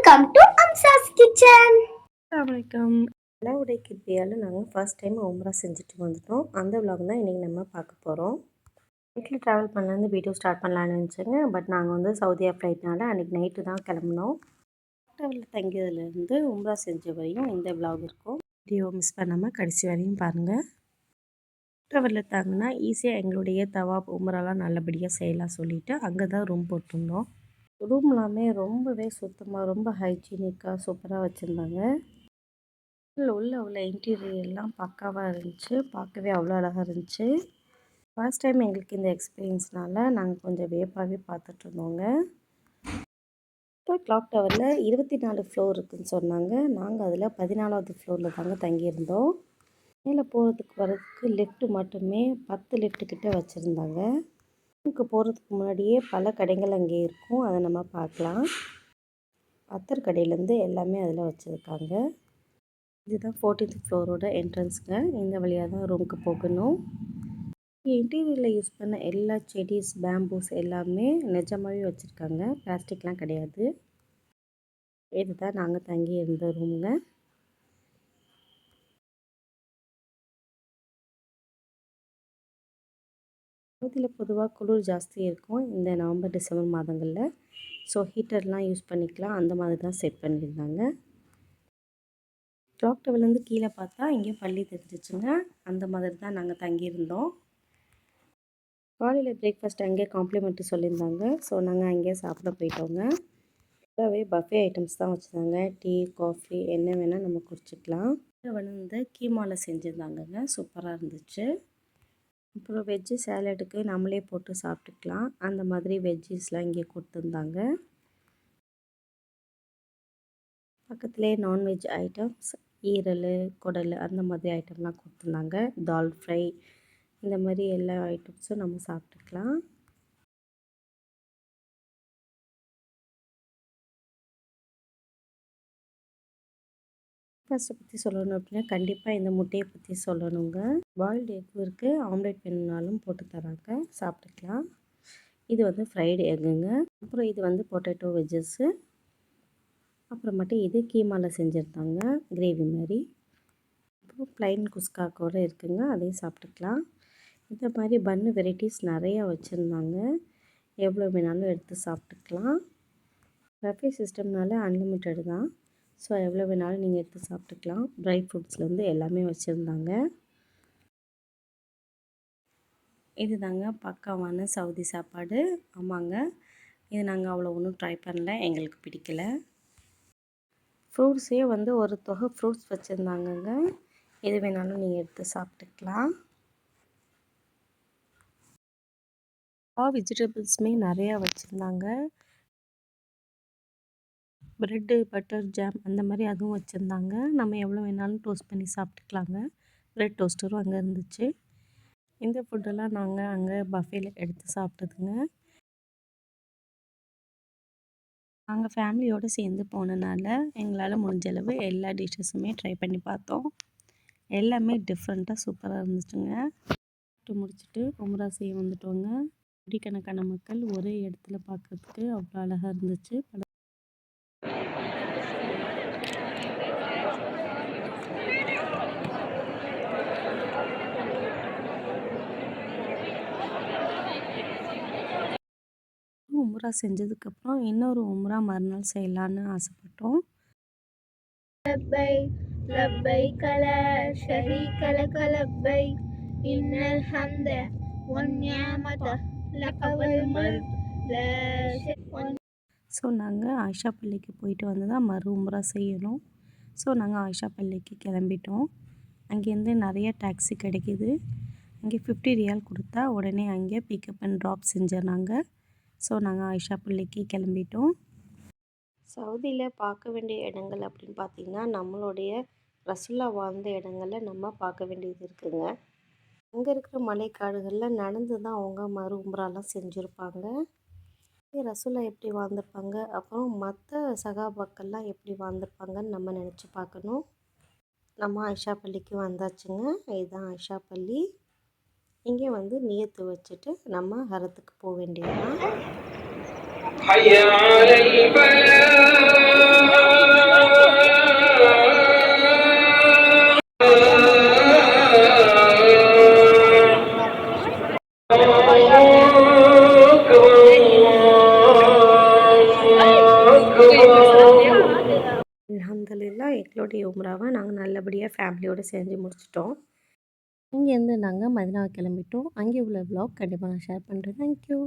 Welcome to அம்சாஸ் kitchen வணக்கம் அலாவுடைய கிருப்பியால் நாங்கள் first time உம்ரா செஞ்சுட்டு வந்துட்டோம். அந்த விலாக் தான் இன்றைக்கி நம்ம பார்க்க போகிறோம் வீட்டில் ட்ராவல் பண்ணலேருந்து வீடியோ ஸ்டார்ட் பண்ணலான்னு நினச்சேங்க. பட் நாங்கள் வந்து சவுதியா ஃப்ளைட்னால அன்றைக்கி நைட்டு தான் கிளம்புனோம். ட்ராவலில் தங்கியதுலேருந்து உம்ரா செஞ்ச வரையும் இந்த விலாக் இருக்கும். வீடியோ மிஸ் பண்ணாமல் கடைசி வரையும் பாருங்கள் ட்ராவலில் தாங்கன்னா ஈஸியாக எங்களுடைய தவாப் உம்ராலாம் நல்லபடியாக செய்யலாம் சொல்லிவிட்டு அங்கே தான் ரூம் போட்டிருந்தோம். ரூம்லாமே எல்லாமே ரொம்பவே சுத்தமாக ரொம்ப ஹைஜீனிக்காக சூப்பராக வச்சுருந்தாங்க. உள்ள உள்ள உள்ள இன்டீரியர்லாம் பக்காவாக இருந்துச்சு. பார்க்கவே அவ்வளோ அழகாக இருந்துச்சு. ஃபர்ஸ்ட் டைம் எங்களுக்கு இந்த எக்ஸ்பீரியன்ஸ்னால் நாங்கள் கொஞ்சம் வேப்பாகவே பார்த்துட்ருந்தோங்க இப்போ கிளாக் டவரில் இருபத்தி நாலு ஃப்ளோர் இருக்குதுன்னு சொன்னாங்க. நாங்கள் அதில் பதினாலாவது ஃப்ளோரில் தாங்க தங்கியிருந்தோம். மேலே போகிறதுக்கு வர்றதுக்கு லெஃப்ட்டு மட்டுமே பத்து லெஃப்ட்டு கிட்டே வச்சுருந்தாங்க. ரூமுக்கு போகிறதுக்கு முன்னாடியே பல கடைகள் அங்கே இருக்கும். அதை நம்ம பார்க்கலாம். அத்தர் கடையிலேருந்து எல்லாமே அதில் வச்சுருக்காங்க. இதுதான் ஃபோர்டீன்த் ஃப்ளோரோட என்ட்ரன்ஸுங்க இந்த வழியாக தான் ரூமுக்கு போகணும். இன்டீரியரில் யூஸ் பண்ண எல்லா செடிஸ் பேம்பூஸ் எல்லாமே நிஜமாகவே வச்சுருக்காங்க. பிளாஸ்டிக்லாம் கிடையாது. இதுதான் நாங்கள் தங்கி இருந்த ரூமுங்க பகுதியில் பொதுவாக குளிர் ஜாஸ்தி இருக்கும் இந்த நவம்பர் டிசம்பர் மாதங்களில். ஸோ ஹீட்டர்லாம் யூஸ் பண்ணிக்கலாம். அந்த மாதிரி தான் செட் பண்ணியிருந்தாங்க. கிளாக் டவர்லேருந்து கீழே பார்த்தா இங்கே பள்ளி தெரிஞ்சிச்சுங்க அந்த மாதிரி தான் நாங்கள் தங்கியிருந்தோம். காலையில் பிரேக்ஃபாஸ்ட் அங்கேயே காம்ப்ளிமெண்ட்ரி சொல்லியிருந்தாங்க. ஸோ நாங்கள் அங்கேயே சாப்பிட போயிட்டோங்க. ஃபுல்லாகவே பஃபே ஐட்டம்ஸ் தான் வச்சுருந்தாங்க. டீ காஃபி என்ன வேணால் நம்ம குடிச்சிக்கலாம். வந்து கீமாவில் செஞ்சுருந்தாங்கங்க. சூப்பராக இருந்துச்சு. அப்புறம் வெஜ்ஜு சேலடுக்கு நம்மளே போட்டு சாப்பிட்டுக்கலாம். அந்த மாதிரி வெஜ்ஜீஸ்லாம் இங்கே கொடுத்துருந்தாங்க. பக்கத்துலேயே நான்வெஜ் ஐட்டம்ஸ் ஈரல் குடல் அந்த மாதிரி ஐட்டம்லாம் கொடுத்துருந்தாங்க. தால் ஃப்ரை இந்த மாதிரி எல்லா ஐட்டம்ஸும் நம்ம சாப்பிட்டுக்கலாம். பிரேக்ஃபாஸ்ட்டை பற்றி சொல்லணும் அப்படின்னா கண்டிப்பாக இந்த முட்டையை பற்றி சொல்லணுங்க. பாயில்டு எக் இருக்குது ஆம்லேட் வேணும்னாலும் போட்டு தராங்க. சாப்பிட்டுக்கலாம் இது வந்து ஃப்ரைடு எக்குங்க. அப்புறம் இது வந்து பொட்டேட்டோ வெஜ்ஜஸ்ஸு அப்புறமேட்டு இது கீமாவில் செஞ்சுருந்தாங்க. கிரேவி மாதிரி அப்புறம் ப்ளைன் குஸ்கா கூட இருக்குங்க. அதையும் சாப்பிட்டுக்கலாம் இந்த மாதிரி பன்னு வெரைட்டிஸ் நிறையா வச்சுருந்தாங்க. எவ்வளோ வேணாலும் எடுத்து சாப்பிட்டுக்கலாம் ரஃபே சிஸ்டம்னால அன்லிமிட்டெடு தான். ஸோ எவ்வளோ வேணாலும் நீங்கள் எடுத்து சாப்பிட்டுக்கலாம். ட்ரை ஃப்ரூட்ஸ்லேருந்து எல்லாமே வச்சுருந்தாங்க. இது தாங்க பக்காவான சவுதி சாப்பாடு. ஆமாங்க. இது நாங்கள் அவ்வளோ ஒன்றும் ட்ரை பண்ணல. எங்களுக்கு பிடிக்கல. ஃப்ரூட்ஸே வந்து ஒரு தொகை ஃப்ரூட்ஸ் வச்சுருந்தாங்கங்க. எது வேணாலும் நீங்கள் எடுத்து சாப்பிட்டுக்கலாம். வெஜிடபிள்ஸுமே நிறையா வச்சுருந்தாங்க. ப்ரெட்டு பட்டர் ஜாம் அந்த மாதிரி அதுவும் வச்சுருந்தாங்க. நம்ம எவ்வளோ வேணாலும் டோஸ்ட் பண்ணி சாப்பிட்டுக்கலாங்க. ப்ரெட் டோஸ்டரும் அங்கே இருந்துச்சு. இந்த ஃபுட்டெல்லாம் நாங்கள் அங்கே பஃபேல எடுத்து சாப்பிட்டதுங்க. நாங்கள் ஃபேமிலியோடு சேர்ந்து போனனால எங்களால் முடிஞ்ச அளவு எல்லா டிஷ்ஷஸுமே ட்ரை பண்ணி பார்த்தோம். எல்லாமே டிஃப்ரெண்ட்டாக சூப்பராக இருந்துச்சுங்க. முடிச்சுட்டு உம்ரா செய்ய வந்துட்டோங்க. கோடிக்கணக்கான மக்கள் ஒரே இடத்துல பார்க்குறதுக்கு அவ்வளோ அழகாக இருந்துச்சு. உம்ரா செஞ்சதுக்கப்புறம் இன்னொரு உம்ரா மறுநாள் செய்யலான்னு ஆசைப்பட்டோம். லப்பை லப்பை கல ஷரி கல கலப்பை. இன்னல் ஹம்த ஸோ நாங்கள் ஆயிஷா பள்ளிக்கு போயிட்டு வந்து தான் மறு உம்ரா செய்யணும். ஸோ நாங்கள் ஆயிஷா பள்ளிக்கு கிளம்பிட்டோம். அங்கேருந்து நிறைய டாக்ஸி கிடைக்கிது. அங்கே ஃபிஃப்டி ரியால் கொடுத்தா உடனே அங்கே பிக்கப் அண்ட் ட்ராப் செஞ்சிடறாங்க. ஸோ நாங்கள் ஆயிஷா பள்ளிக்கு கிளம்பிட்டோம். சவுதியில் பார்க்க வேண்டிய இடங்கள் அப்படின்னு பார்த்திங்கன்னா நம்மளுடைய ரசுல்லா வாழ்ந்த இடங்களில் நம்ம பார்க்க வேண்டியது இருக்குதுங்க அங்கே இருக்கிற மலைக்காடுகளில் நடந்து தான் அவங்க மறு உம்ராலாம் செஞ்சுருப்பாங்க. ரசுல்லா எப்படி வாழ்ந்திருப்பாங்க? அப்புறம் மற்ற சகாபாக்கள்லாம் எப்படி வாழ்ந்திருப்பாங்கன்னு நம்ம நினச்சி பார்க்கணும். நம்ம ஆயிஷா பள்ளிக்கு வந்தாச்சுங்க. இதுதான் ஆயிஷா பள்ளி. இங்கே வந்து நீயத்து வச்சுட்டு நம்ம ஹரத்துக்கு போக வேண்டியதுதான். அலமதுல்லா எங்களுடைய உம்ராவை நாங்கள் நல்லபடியாக ஃபேமிலியோடு செஞ்சு முடிச்சிட்டோம். இங்கேருந்து நாங்கள் மதினாவை கிளம்பிட்டோம். அங்கே உள்ள விலாக் கண்டிப்பாக நான் ஷேர் பண்ணுறேன் தேங்க்யூ